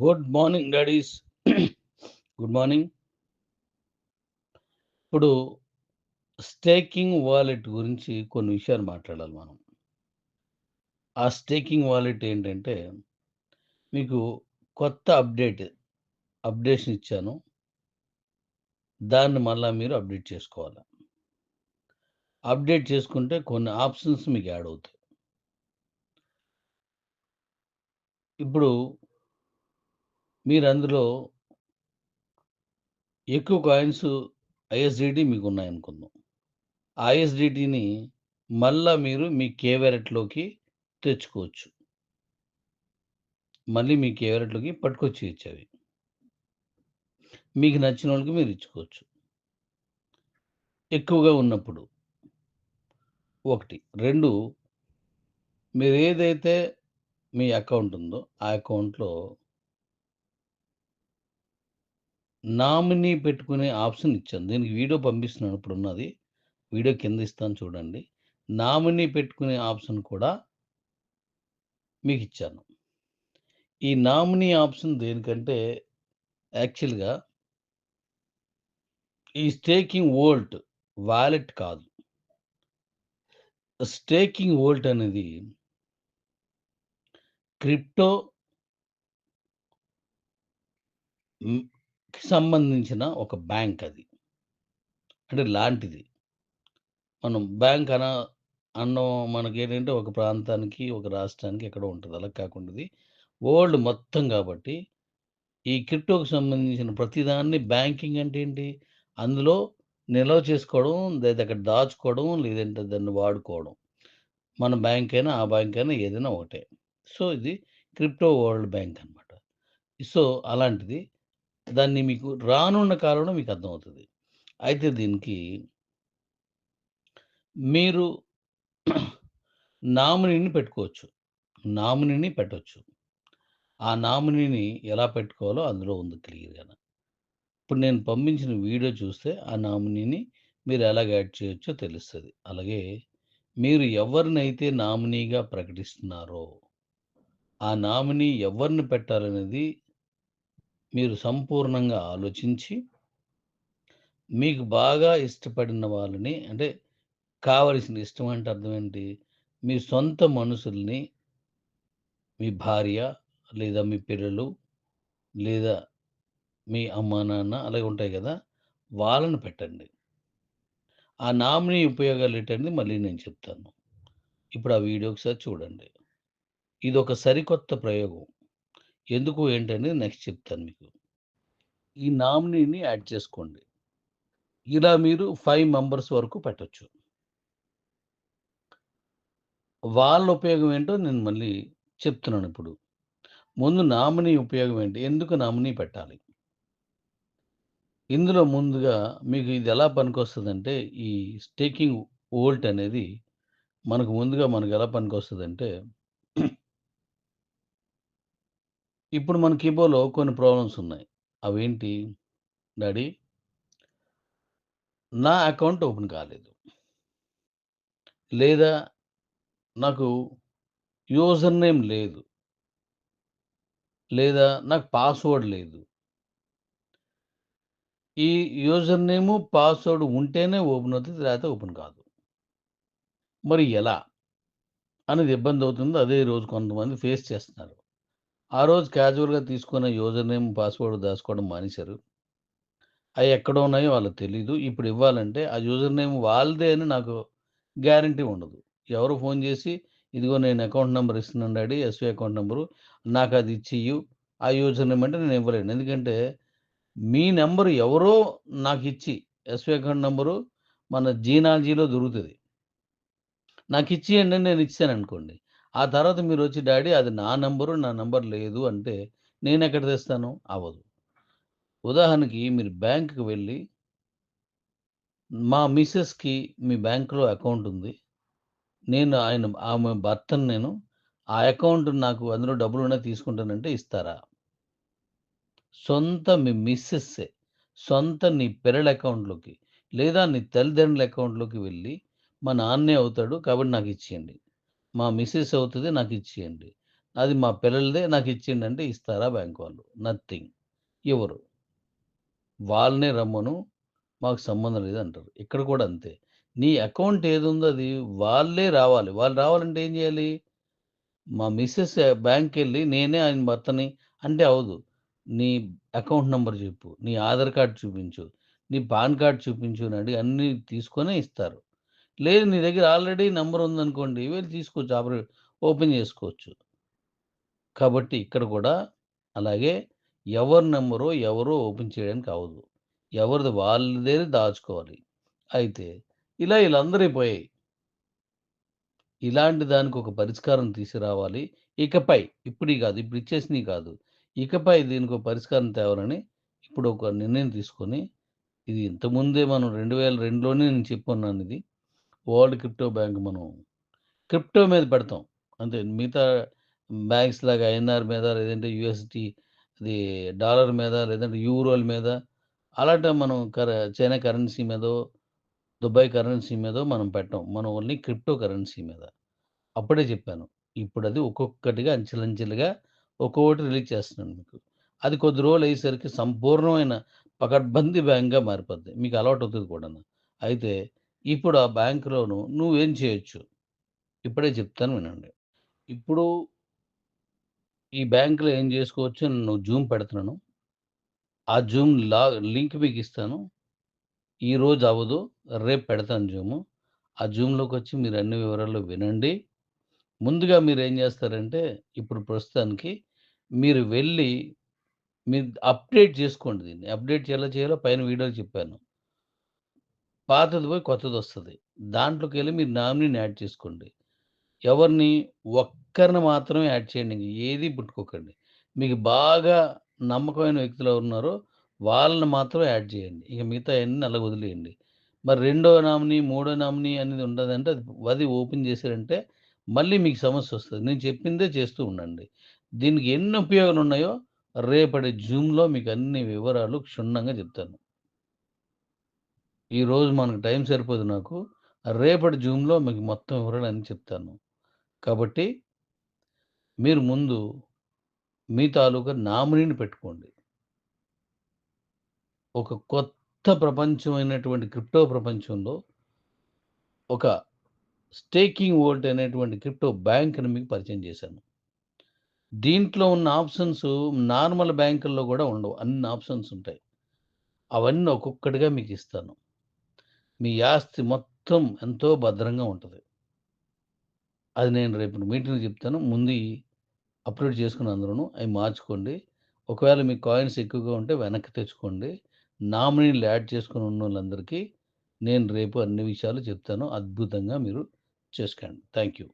Good morning daddies good morning ఇప్పుడు staking wallet గురించి కొన్ని విషయాలు మాట్లాడాలి మనం. ఆ స్టేకింగ్ వాలెట్ ఏంటంటే మీకు కొత్త అప్డేట్ అప్డేషన్ ఇచ్చాను. దాన్ని మళ్ళీ మీరు అప్డేట్ చేసుకోవాలి. అప్డేట్ చేసుకుంటే కొన్ని ఆప్షన్స్ మీకు యాడ్ అవుతాయి. ఇప్పుడు మీరు అందులో ఎక్కువ కాయిన్స్ ఐఎస్డిటీ మీకు ఉన్నాయనుకుందాం ఆ ఐఎస్డిటిని మళ్ళా మీరు మీ కేవరెట్లోకి తెచ్చుకోవచ్చు. మళ్ళీ మీ కేవరెట్లోకి పట్టుకొచ్చి ఇచ్చేవి మీకు నచ్చిన వాళ్ళకి మీరు ఇచ్చుకోవచ్చు. ఎక్కువగా ఉన్నప్పుడు ఒకటి. రెండు మీరు ఏదైతే మీ అకౌంట్ ఉందో ఆ అకౌంట్లో నామినీ పెట్టుకునే ఆప్షన్ ఇచ్చాను. దీనికి వీడియో పంపిస్తున్నాను. ఇప్పుడు ఉన్నది వీడియో కింద ఇస్తాను చూడండి. నామినీ పెట్టుకునే ఆప్షన్ కూడా మీకు ఇచ్చాను ఈ నామినీ ఆప్షన్ దేనికంటే యాక్చువల్గా ఈ స్టేకింగ్ వోల్ట్ వాలెట్ కాదు. స్టేకింగ్ వోల్ట్ అనేది క్రిప్టో సంబంధించిన ఒక బ్యాంక్ అది. అంటే లాంటిది. మనం బ్యాంక్ అన అన్నం మనకి ఏంటంటే ఒక ప్రాంతానికి ఒక రాష్ట్రానికి ఎక్కడ ఉంటుంది. అలా కాకుండా ఇది వరల్డ్ మొత్తం కాబట్టి ఈ క్రిప్టోకి సంబంధించిన ప్రతిదాన్ని బ్యాంకింగ్ అంటే ఏంటి? అందులో నిల్వ చేసుకోవడం లేదా అక్కడ దాచుకోవడం లేదంటే దాన్ని వాడుకోవడం. మన బ్యాంక్ అయినా ఆ బ్యాంక్ అయినా ఏదైనా ఒకటే. సో ఇది క్రిప్టో వరల్డ్ బ్యాంక్ అనమాట సో అలాంటిది. దాన్ని మీకు రానున్న కాలంలో మీకు అర్థమవుతుంది. అయితే దీనికి మీరు నామినీని పెట్టుకోవచ్చు. నామినీని పెట్టవచ్చు ఆ నామినీని ఎలా పెట్టుకోవాలో అందులో ఉంది క్లియర్గా ఇప్పుడు నేను పంపించిన వీడియో చూస్తే ఆ నామినీని మీరు ఎలా యాడ్ చేయొచ్చో తెలుస్తుంది. అలాగే మీరు ఎవరినైతే నామినీగా ప్రకటిస్తున్నారో ఆ నామినీ ఎవరిని పెట్టాలనేది మీరు సంపూర్ణంగా ఆలోచించి మీకు బాగా ఇష్టపడిన వాళ్ళని అంటే కావలసిన ఇష్టం అంటే అర్థం ఏంటి? మీ సొంత మనుషుల్ని మీ భార్య లేదా మీ పిల్లలు లేదా మీ అమ్మ నాన్న అలాగే ఉంటాయి కదా వాళ్ళని పెట్టండి. ఆ నామినీ ఉపయోగాలు ఏంటనేది మళ్ళీ నేను చెప్తాను. ఇప్పుడు ఆ వీడియో ఒకసారి చూడండి. ఇది ఒక సరికొత్త ప్రయోగం. ఎందుకు ఏంటని నెక్స్ట్ చెప్తాను మీకు. ఈ నామినీని యాడ్ చేసుకోండి. ఇలా మీరు ఫైవ్ మెంబర్స్ వరకు పెట్టచ్చు. వాళ్ళ ఉపయోగం ఏంటో నేను మళ్ళీ చెప్తున్నాను ఇప్పుడు. ముందు నామినీ ఉపయోగం ఏంటి? ఎందుకు నామినీ పెట్టాలి? ఇందులో ముందుగా మీకు ఇది ఎలా పనికొస్తుందంటే ఈ స్టేకింగ్ ఓల్ట్ అనేది మనకు ముందుగా మనకు ఎలా పనికొస్తుందంటే ఇప్పుడు మన కీబోర్డ్లో కొన్ని ప్రాబ్లమ్స్ ఉన్నాయి. అవేంటి? డాడీ? నా అకౌంట్ ఓపెన్ కాలేదు. లేదా నాకు యూజర్ నేమ్ లేదు. లేదా నాకు పాస్వర్డ్ లేదు. ఈ యూజర్ నేము పాస్వర్డ్ ఉంటేనే ఓపెన్ అవుతుంది లేకపోతే ఓపెన్ కాదు. మరి ఎలా? అనేది ఇబ్బంది అవుతుంది. అదే రోజు కొంతమంది ఫేస్ చేస్తున్నారు. ఆ రోజు క్యాజువల్గా తీసుకున్న యూజర్ నేమ్ పాస్వర్డ్ దాచుకోవడం మానేశారు. అవి ఎక్కడ ఉన్నాయో వాళ్ళకి తెలీదు. ఇప్పుడు ఇవ్వాలంటే ఆ యూజర్ నేమ్ వాళ్ళదే అని నాకు గ్యారంటీ ఉండదు. ఎవరు ఫోన్ చేసి ఇదిగో నేను అకౌంట్ నెంబర్ ఇస్తున్నాను డాడీ ఎస్బీ అకౌంట్ నెంబరు నాకు అది ఇచ్చియు ఆ యూజర్ నేమ్ అంటే నేను ఇవ్వలేను. ఎందుకంటే మీ నెంబరు ఎవరో నాకు ఇచ్చి ఎస్బీ అకౌంట్ నెంబరు మన జీనాలజీలో దొరుకుతుంది. నాకు ఇచ్చేయండి అని నేను ఇచ్చాను అనుకోండి. ఆ తర్వాత మీరు వచ్చి డాడీ అది నా నెంబరు నా నెంబర్ లేదు అంటే నేను ఎక్కడ తెస్తాను? అవ్వదు. ఉదాహరణకి మీరు బ్యాంకుకి వెళ్ళి మా మిస్సెస్కి మీ బ్యాంకులో అకౌంట్ ఉంది. నేను ఆయన ఆమె భర్తను నేను ఆ అకౌంట్ నాకు అందులో డబ్బులు ఉన్నాయి తీసుకుంటానంటే ఇస్తారా? సొంత మీ మిస్సెస్సే. సొంత నీ పిల్లల అకౌంట్లోకి లేదా నీ తల్లిదండ్రుల అకౌంట్లోకి వెళ్ళి మా నాన్నే అవుతాడు కాబట్టి నాకు ఇచ్చేయండి. మా మిస్సెస్ అవుతుంది నాకు ఇచ్చేయండి అది మా పిల్లలదే నాకు ఇచ్చేయండి అంటే ఇస్తారా బ్యాంక్ వాళ్ళు? నథింగ్. ఎవరు వాళ్ళనే రమ్మను. మాకు సంబంధం లేదు అంటారు ఇక్కడ కూడా అంతే. నీ అకౌంట్ ఏదుందో అది వాళ్ళే రావాలి. వాళ్ళు రావాలంటే ఏం చేయాలి మా మిస్సెస్ బ్యాంక్ వెళ్ళి నేనే ఆయన భర్తని అంటే అవదు నీ అకౌంట్ నెంబర్ చెప్పు నీ ఆధార్ కార్డ్ చూపించు. నీ పాన్ కార్డ్ చూపించు అని అడిగి అన్నీ తీసుకొనే ఇస్తారు. లేదు నీ దగ్గర ఆల్రెడీ నెంబర్ ఉందనుకోండి వెళ్ళి తీసుకోవచ్చు. ఆపరే ఓపెన్ చేసుకోవచ్చు కాబట్టి ఇక్కడ కూడా అలాగే ఎవరి నెంబరో ఎవరో ఓపెన్ చేయడానికి అవ్వదు. ఎవరిది వాళ్ళదే దాచుకోవాలి. అయితే ఇలా ఈళ్ళందరియి పోయాయి. ఇలాంటి దానికి ఒక పరిష్కారం తీసుకురావాలి. ఇకపై ఇప్పుడు కాదు ఇప్పుడు ఇచ్చేసినవి కాదు. ఇకపై దీనికో పరిష్కారం తేవాలని ఇప్పుడు ఒక నిర్ణయం తీసుకొని ఇది ఇంతకుముందే మనం 2002లోనే నేను చెప్పున్నానిది. వరల్డ్ క్రిప్టో బ్యాంక్ మనం క్రిప్టో మీద పెడతాం. అంతే మిగతా బ్యాంక్స్ లాగా ఐఎన్ఆర్ మీద లేదంటే యూఎస్‌డి అది డాలర్ మీద లేదంటే యూరోల మీద అలాంటి మనం కర చైనా కరెన్సీ మీదో, దుబాయ్ కరెన్సీ మీదో మనం పెట్టాం మనం ఓన్లీ క్రిప్టో కరెన్సీ మీద. అప్పుడే చెప్పాను. ఇప్పుడది ఒక్కొక్కటిగా అంచెలంచెలుగా ఒక్కొక్కటి రిలీజ్ చేస్తున్నాను మీకు. అది కొద్ది రోజులు అయ్యేసరికి సంపూర్ణమైన పకడ్బందీ బ్యాంక్‌గా మారిపోద్ది. మీకు అలవాటు అవుతుంది కూడా అయితే ఇప్పుడు ఆ బ్యాంక్‌లోను నువ్వేం చేయొచ్చు? ఇప్పుడే చెప్తాను వినండి. ఇప్పుడు ఈ బ్యాంకులో ఏం చేసుకోవచ్చు నేను జూమ్ పెడుతున్నాను. ఆ జూమ్ లా లింక్ మీకిస్తాను. ఈరోజు అవ్వదు. రేపు పెడతాను జూము. ఆ జూమ్లోకి వచ్చి మీరు అన్ని వివరాలు వినండి. ముందుగా మీరు ఏం చేస్తారంటే ఇప్పుడు ప్రస్తుతానికి మీరు వెళ్ళి మీరు అప్డేట్ చేసుకోండి దీన్ని. అప్డేట్ ఎలా చేయాలో పైన వీడియోలు చెప్పాను. పాతది పోయి కొత్తది వస్తుంది దాంట్లోకి వెళ్ళి మీరు నామినీని యాడ్ చేసుకోండి. ఎవరిని? ఒక్కరిని మాత్రమే యాడ్ చేయండి. ఇంక ఏది పుట్టుకోకండి మీకు బాగా నమ్మకమైన వ్యక్తులు ఎవరు ఉన్నారో వాళ్ళని మాత్రం యాడ్ చేయండి. ఇక మిగతాయన్నీ అలా వదిలేయండి. మరి రెండో నామినీ, మూడో నామినీ అనేది ఉండదంటే అది అది ఓపెన్ చేశారంటే మళ్ళీ మీకు సమస్య వస్తుంది నేను చెప్పిందే చేస్తూ ఉండండి. దీనికి ఎన్ని ఉపయోగాలు ఉన్నాయో రేపటి జూమ్‌లో మీకు అన్ని వివరాలు క్షుణ్ణంగా చెప్తాను. ఈరోజు మనకు టైం సరిపోదు నాకు. రేపటి జూమ్‌లో మీకు మొత్తం వివరాలని చెప్తాను. కాబట్టి మీరు ముందు మీ తాలూకా నామినీని పెట్టుకోండి. ఒక కొత్త ప్రపంచమైనటువంటి క్రిప్టో ప్రపంచంలో ఒక స్టేకింగ్ వోల్ట్ అనేటువంటి క్రిప్టో బ్యాంక్‌ని మీకు పరిచయం చేశాను. దీంట్లో ఉన్న ఆప్షన్స్ నార్మల్ బ్యాంకుల్లో కూడా ఉండవు. అన్ని ఆప్షన్స్ ఉంటాయి. అవన్నీ ఒక్కొక్కటిగా మీకు ఇస్తాను మీ ఆస్తి మొత్తం ఎంతో భద్రంగా ఉంటుంది అది నేను రేపు మీటింగ్ చెప్తాను. ముందు అప్‌లోడ్ చేసుకుని అందరూ అవి మార్చుకోండి. ఒకవేళ మీ కాయిన్స్ ఎక్కువగా ఉంటే వెనక్కి తెచ్చుకోండి. నామినీలు యాడ్ చేసుకొని ఉన్నోళ్ళందరికీ నేను రేపు అన్ని విషయాలు చెప్తాను. అద్భుతంగా మీరు చేసుకోండి. Thank you.